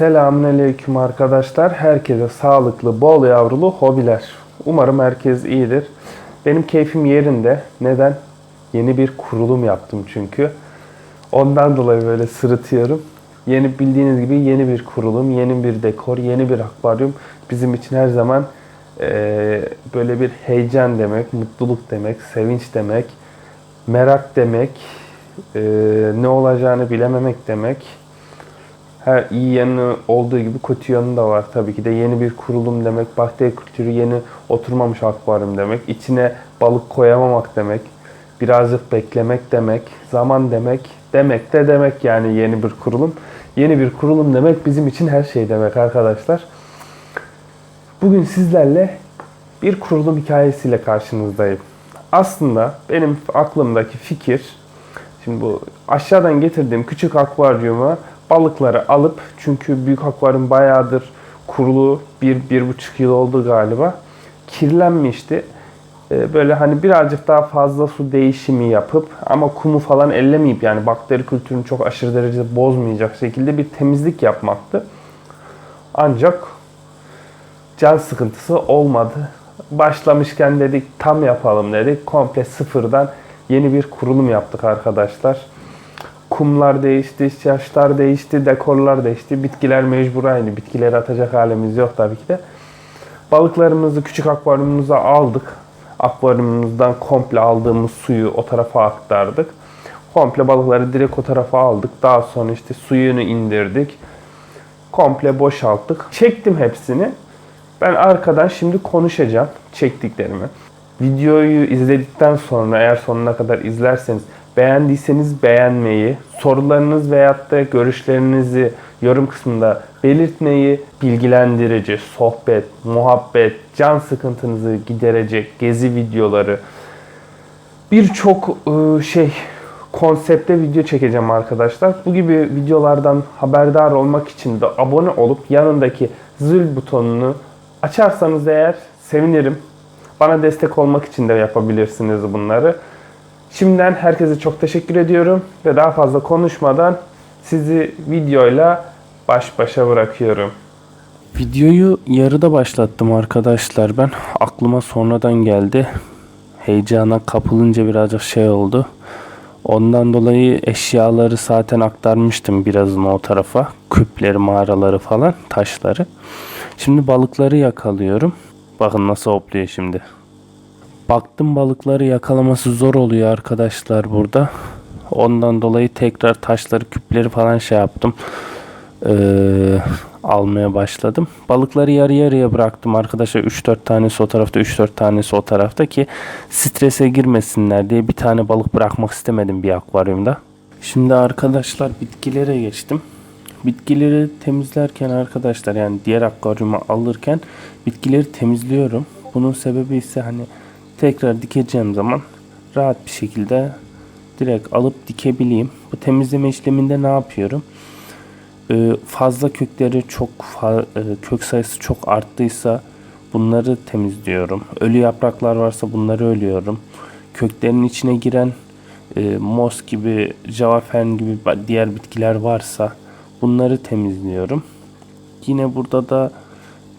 Selamünaleyküm arkadaşlar. Herkese sağlıklı, bol yavrulu hobiler. Umarım herkes iyidir. Benim keyfim yerinde. Neden? Yeni bir kurulum yaptım çünkü. Ondan dolayı böyle sırıtıyorum. Yeni bildiğiniz gibi yeni bir kurulum, yeni bir dekor, yeni bir akvaryum bizim için her zaman eee, böyle bir heyecan demek, mutluluk demek, sevinç demek, merak demek, eee, ne olacağını bilememek demek. Her iyi yanı olduğu gibi kötü yanı da var tabii ki de. Yeni bir kurulum demek, bakteri kültürü yeni oturmamış akvaryum demek, içine balık koyamamak demek, birazcık beklemek demek, zaman demek, demek de demek yani yeni bir kurulum. Yeni bir kurulum demek bizim için her şey demek arkadaşlar. Bugün sizlerle bir kurulum hikayesiyle karşınızdayım. Aslında benim aklımdaki fikir, şimdi bu aşağıdan getirdiğim küçük akvaryuma balıkları alıp, çünkü büyük akvaryum bayağıdır kurulu, bir, bir buçuk yıl oldu galiba, kirlenmişti. Ee, Böyle hani birazcık daha fazla su değişimi yapıp ama kumu falan ellemeyip yani bakteri kültürünü çok aşırı derecede bozmayacak şekilde bir temizlik yapmaktı. Ancak can sıkıntısı olmadı. Başlamışken dedik tam yapalım dedik. Komple sıfırdan yeni bir kurulum yaptık arkadaşlar. Kumlar değişti, yaşlar değişti, dekorlar değişti. Bitkiler mecbur aynı. Bitkileri atacak halimiz yok tabii ki de. Balıklarımızı küçük akvaryumumuza aldık. Akvaryumumuzdan komple aldığımız suyu o tarafa aktardık. Komple balıkları direkt o tarafa aldık. Daha sonra işte suyunu indirdik komple boşalttık. Çektim hepsini. Ben arkadan şimdi konuşacağım çektiklerimi. Videoyu izledikten sonra eğer sonuna kadar izlerseniz beğendiyseniz beğenmeyi, sorularınız veyahut da görüşlerinizi yorum kısmında belirtmeyi, bilgilendirici, sohbet, muhabbet, can sıkıntınızı giderecek gezi videoları, birçok ıı, şey konsepte video çekeceğim arkadaşlar. Bu gibi videolardan haberdar olmak için de abone olup yanındaki zil butonunu açarsanız eğer sevinirim. Bana destek olmak için de yapabilirsiniz bunları. Şimdiden herkese çok teşekkür ediyorum ve daha fazla konuşmadan sizi videoyla baş başa bırakıyorum. Videoyu yarıda başlattım arkadaşlar ben. Aklıma sonradan geldi. Heyecana kapılınca birazcık şey oldu. Ondan dolayı eşyaları zaten aktarmıştım birazını o tarafa. Küpleri, mağaraları falan, taşları. Şimdi balıkları yakalıyorum. Bakın nasıl hopluyor şimdi. Baktım balıkları yakalaması zor oluyor arkadaşlar burada. Ondan dolayı tekrar taşları, küpleri falan şey yaptım. Ee, almaya başladım. Balıkları yarı yarıya bıraktım arkadaşlar. 3-4 tanesi o tarafta, 3-4 tanesi o tarafta ki strese girmesinler diye bir tane balık bırakmak istemedim bir akvaryumda. Şimdi arkadaşlar bitkilere geçtim. Bitkileri temizlerken arkadaşlar yani diğer akvaryuma alırken bitkileri temizliyorum. Bunun sebebi ise hani tekrar dikeceğim zaman rahat bir şekilde direkt alıp dikebileyim. Bu temizleme işleminde ne yapıyorum? Ee, fazla kökleri çok e, kök sayısı çok arttıysa bunları temizliyorum. Ölü yapraklar varsa bunları ölüyorum. Köklerin içine giren e, mos gibi, javafen gibi diğer bitkiler varsa bunları temizliyorum. Yine burada da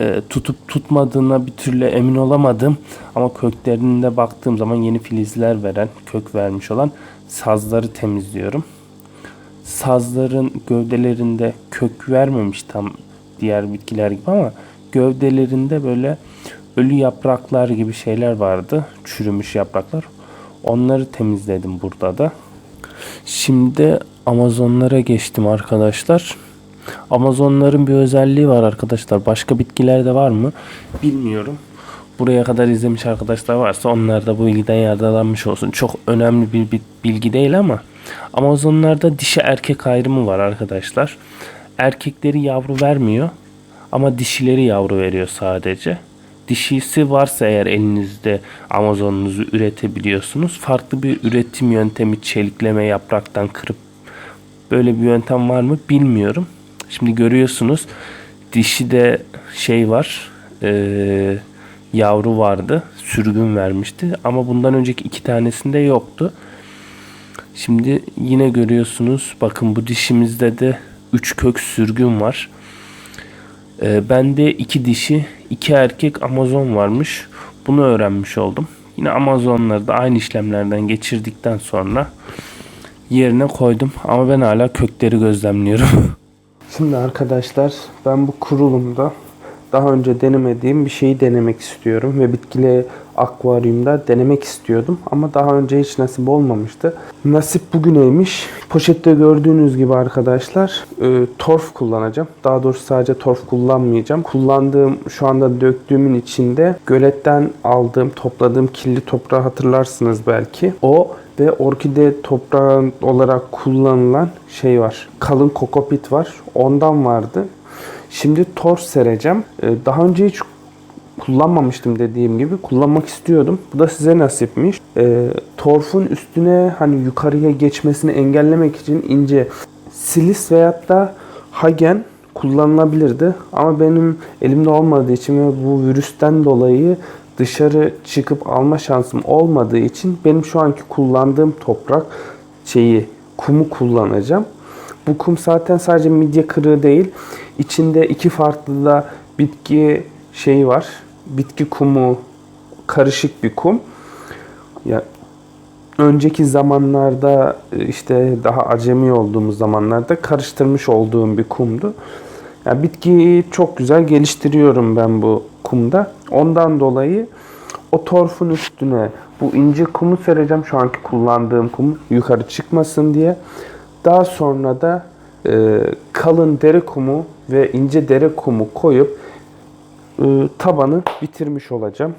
e, tutup tutmadığına bir türlü emin olamadım. Ama köklerinde baktığım zaman yeni filizler veren, kök vermiş olan sazları temizliyorum sazların gövdelerinde kök vermemiş tam diğer bitkiler gibi ama gövdelerinde böyle ölü yapraklar gibi şeyler vardı. Çürümüş yapraklar. Onları temizledim burada da. Şimdi Amazonlara geçtim arkadaşlar. Amazonların bir özelliği var arkadaşlar. Başka bitkilerde var mı? Bilmiyorum. Buraya kadar izlemiş arkadaşlar varsa onlar da bu bilgiden yararlanmış olsun. Çok önemli bir bilgi değil ama Amazonlarda dişi erkek ayrımı var arkadaşlar. Erkekleri yavru vermiyor ama dişileri yavru veriyor sadece. Dişisi varsa eğer elinizde Amazonunuzu üretebiliyorsunuz. Farklı bir üretim yöntemi çelikleme yapraktan kırıp böyle bir yöntem var mı bilmiyorum. Şimdi görüyorsunuz dişi de şey var eee, yavru vardı sürgün vermişti ama bundan önceki iki tanesinde yoktu. Şimdi yine görüyorsunuz bakın bu dişimizde de 3 kök sürgün var. Ee, bende iki dişi, iki erkek Amazon varmış. Bunu öğrenmiş oldum. Yine Amazonları da aynı işlemlerden geçirdikten sonra yerine koydum. Ama ben hala kökleri gözlemliyorum. Şimdi arkadaşlar ben bu kurulumda daha önce denemediğim bir şeyi denemek istiyorum ve bitkili akvaryumda denemek istiyordum ama daha önce hiç nasip olmamıştı. Nasip bugüneymiş. Poşette gördüğünüz gibi arkadaşlar e, torf kullanacağım. Daha doğrusu sadece torf kullanmayacağım. Kullandığım şu anda döktüğümün içinde göletten aldığım, topladığım kirli toprağı hatırlarsınız belki. O ve orkide toprağı olarak kullanılan şey var. Kalın kokopit var. Ondan vardı. Şimdi torf sereceğim. Ee, Daha önce hiç kullanmamıştım dediğim gibi. Kullanmak istiyordum. Bu da size nasipmiş. Ee, torfun üstüne hani yukarıya geçmesini engellemek için ince silis veyahut da hagen kullanılabilirdi. Ama benim elimde olmadığı için ve bu virüsten dolayı dışarı çıkıp alma şansım olmadığı için benim şu anki kullandığım toprak şeyi kumu kullanacağım. Bu kum zaten sadece midye kırığı değil. İçinde iki farklı da bitki şeyi var. Bitki kumu karışık bir kum. Ya önceki zamanlarda işte daha acemi olduğumuz zamanlarda karıştırmış olduğum bir kumdu. Ya bitkiyi çok güzel geliştiriyorum ben bu kumda. Ondan dolayı o torfun üstüne bu ince kumu sereceğim. Şu anki kullandığım kum yukarı çıkmasın diye. Daha sonra da e, kalın dere kumu ve ince dere kumu koyup e, tabanı bitirmiş olacağım.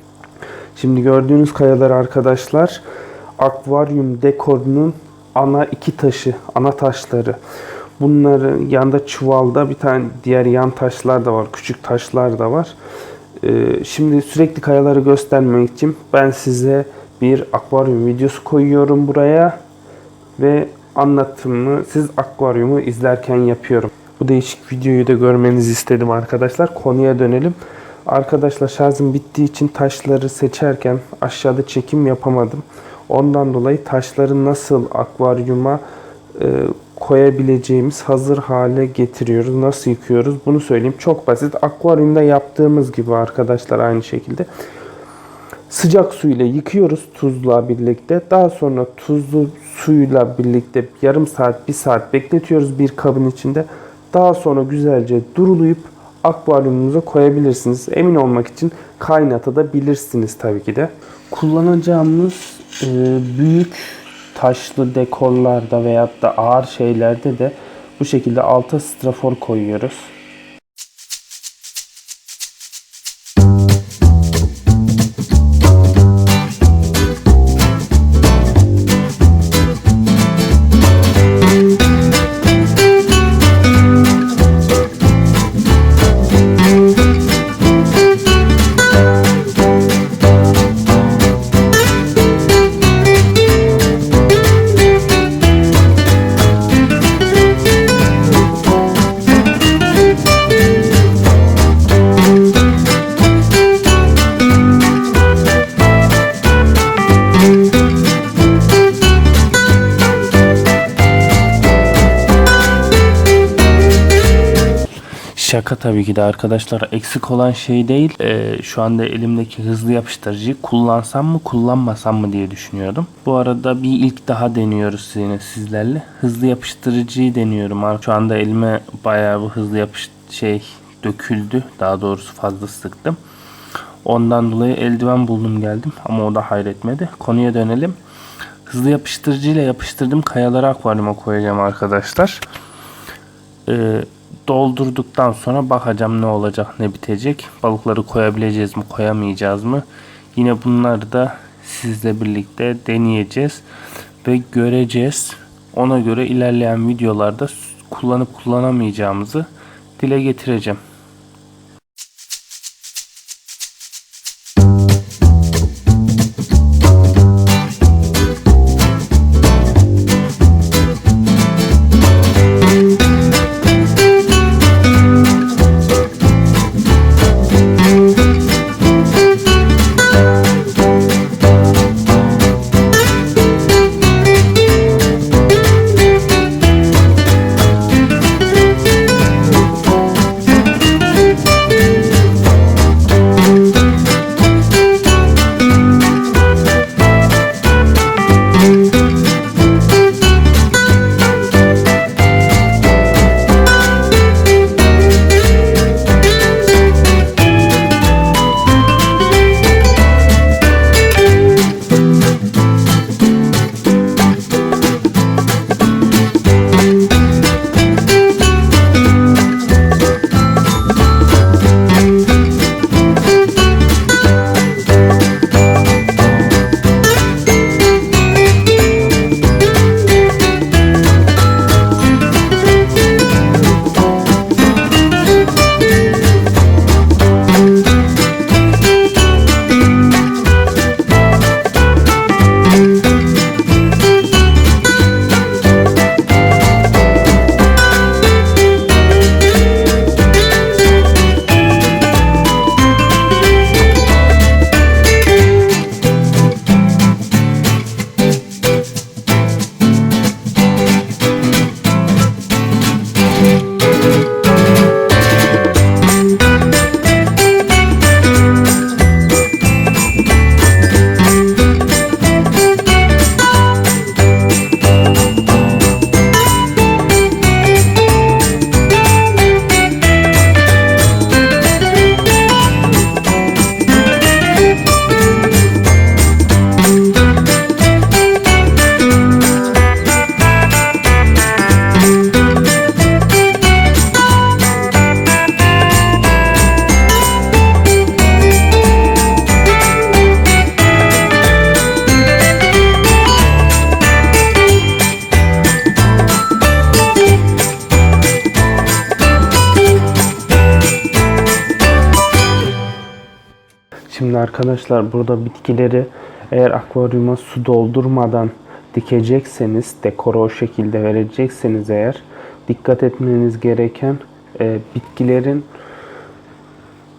Şimdi gördüğünüz kayalar arkadaşlar akvaryum dekorunun ana iki taşı, ana taşları. Bunların yanında çuvalda bir tane diğer yan taşlar da var, küçük taşlar da var. Ee, şimdi sürekli kayaları göstermek için ben size bir akvaryum videosu koyuyorum buraya ve anlatımı siz akvaryumu izlerken yapıyorum. Bu değişik videoyu da görmenizi istedim arkadaşlar. Konuya dönelim. Arkadaşlar şarjım bittiği için taşları seçerken aşağıda çekim yapamadım. Ondan dolayı taşları nasıl akvaryuma e, koyabileceğimiz hazır hale getiriyoruz. Nasıl yıkıyoruz bunu söyleyeyim. Çok basit. Akvaryumda yaptığımız gibi arkadaşlar aynı şekilde. Sıcak suyla yıkıyoruz tuzla birlikte. Daha sonra tuzlu suyla birlikte yarım saat, bir saat bekletiyoruz bir kabın içinde. Daha sonra güzelce durulayıp akvaryumunuza koyabilirsiniz. Emin olmak için kaynatabilirsiniz tabii ki de. Kullanacağımız e, büyük taşlı dekorlarda veyahut da ağır şeylerde de bu şekilde alta strafor koyuyoruz. Şaka tabii ki de arkadaşlar eksik olan şey değil. Ee, şu anda elimdeki hızlı yapıştırıcıyı kullansam mı kullanmasam mı diye düşünüyordum. Bu arada bir ilk daha deniyoruz yine sizlerle. Hızlı yapıştırıcıyı deniyorum. Şu anda elime bayağı bir hızlı yapış şey döküldü. Daha doğrusu fazla sıktım. Ondan dolayı eldiven buldum geldim ama o da hayretmedi. Konuya dönelim. Hızlı yapıştırıcıyla yapıştırdım kayaları akvaryuma koyacağım arkadaşlar. Ee, doldurduktan sonra bakacağım ne olacak ne bitecek. Balıkları koyabileceğiz mi koyamayacağız mı? Yine bunları da sizle birlikte deneyeceğiz ve göreceğiz. Ona göre ilerleyen videolarda kullanıp kullanamayacağımızı dile getireceğim. Arkadaşlar burada bitkileri eğer akvaryuma su doldurmadan dikecekseniz, dekoru o şekilde verecekseniz eğer dikkat etmeniz gereken e, bitkilerin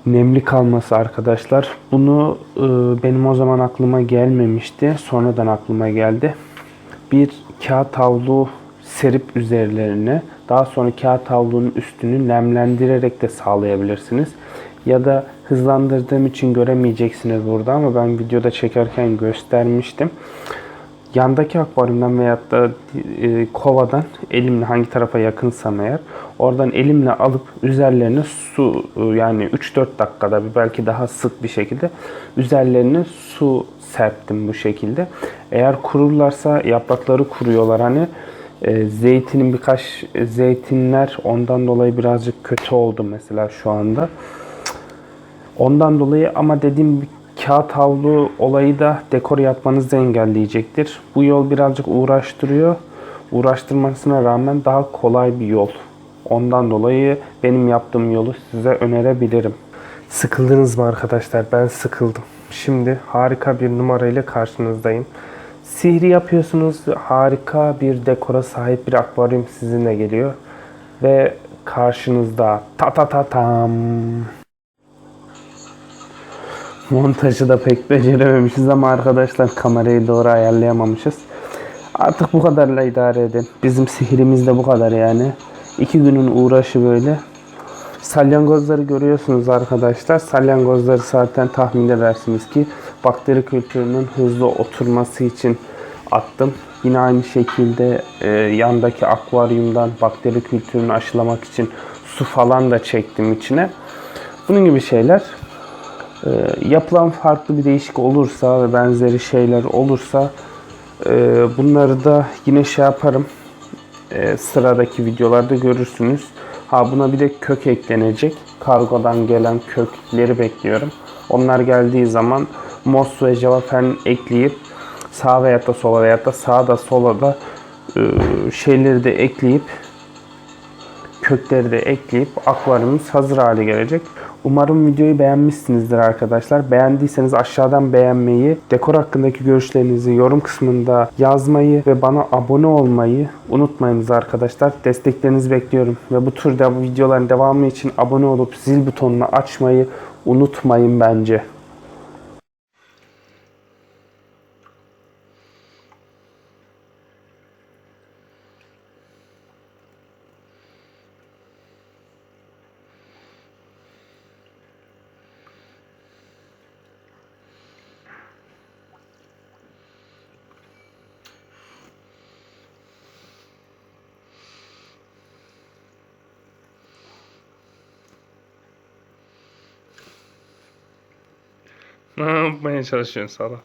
nemli kalması arkadaşlar. Bunu e, benim o zaman aklıma gelmemişti. Sonradan aklıma geldi. Bir kağıt havlu serip üzerlerine daha sonra kağıt havlunun üstünü nemlendirerek de sağlayabilirsiniz. Ya da hızlandırdığım için göremeyeceksiniz burada ama ben videoda çekerken göstermiştim. Yandaki akvaryumdan veyahut da e, kovadan elimle hangi tarafa yakınsam eğer oradan elimle alıp üzerlerine su e, yani 3-4 dakikada bir belki daha sık bir şekilde üzerlerine su serptim bu şekilde. Eğer kururlarsa yaprakları kuruyorlar hani e, zeytinin birkaç e, zeytinler ondan dolayı birazcık kötü oldu mesela şu anda. Ondan dolayı ama dediğim kağıt havlu olayı da dekor yapmanızı engelleyecektir. Bu yol birazcık uğraştırıyor. Uğraştırmasına rağmen daha kolay bir yol. Ondan dolayı benim yaptığım yolu size önerebilirim. Sıkıldınız mı arkadaşlar? Ben sıkıldım. Şimdi harika bir numara ile karşınızdayım. Sihri yapıyorsunuz. Harika bir dekora sahip bir akvaryum sizinle geliyor. Ve karşınızda ta ta ta tam. Montajı da pek becerememişiz ama arkadaşlar kamerayı doğru ayarlayamamışız. Artık bu kadarla idare edin. Bizim sihrimiz de bu kadar yani. İki günün uğraşı böyle. Salyangozları görüyorsunuz arkadaşlar. Salyangozları zaten tahmin edersiniz ki bakteri kültürünün hızlı oturması için attım. Yine aynı şekilde e, yandaki akvaryumdan bakteri kültürünü aşılamak için su falan da çektim içine. Bunun gibi şeyler. E, yapılan farklı bir değişik olursa ve benzeri şeyler olursa e, bunları da yine şey yaparım. E, sıradaki videolarda görürsünüz. Ha buna bir de kök eklenecek. Kargodan gelen kökleri bekliyorum. Onlar geldiği zaman mos ve javafen ekleyip sağ veya da sola veya da sağda sola da e, şeyleri de ekleyip kökleri de ekleyip akvaryumumuz hazır hale gelecek. Umarım videoyu beğenmişsinizdir arkadaşlar. Beğendiyseniz aşağıdan beğenmeyi, dekor hakkındaki görüşlerinizi yorum kısmında yazmayı ve bana abone olmayı unutmayınız arkadaşlar. Desteklerinizi bekliyorum. Ve bu tür de videoların devamı için abone olup zil butonunu açmayı unutmayın bence. Ne yapmaya çalışıyorsun Sala?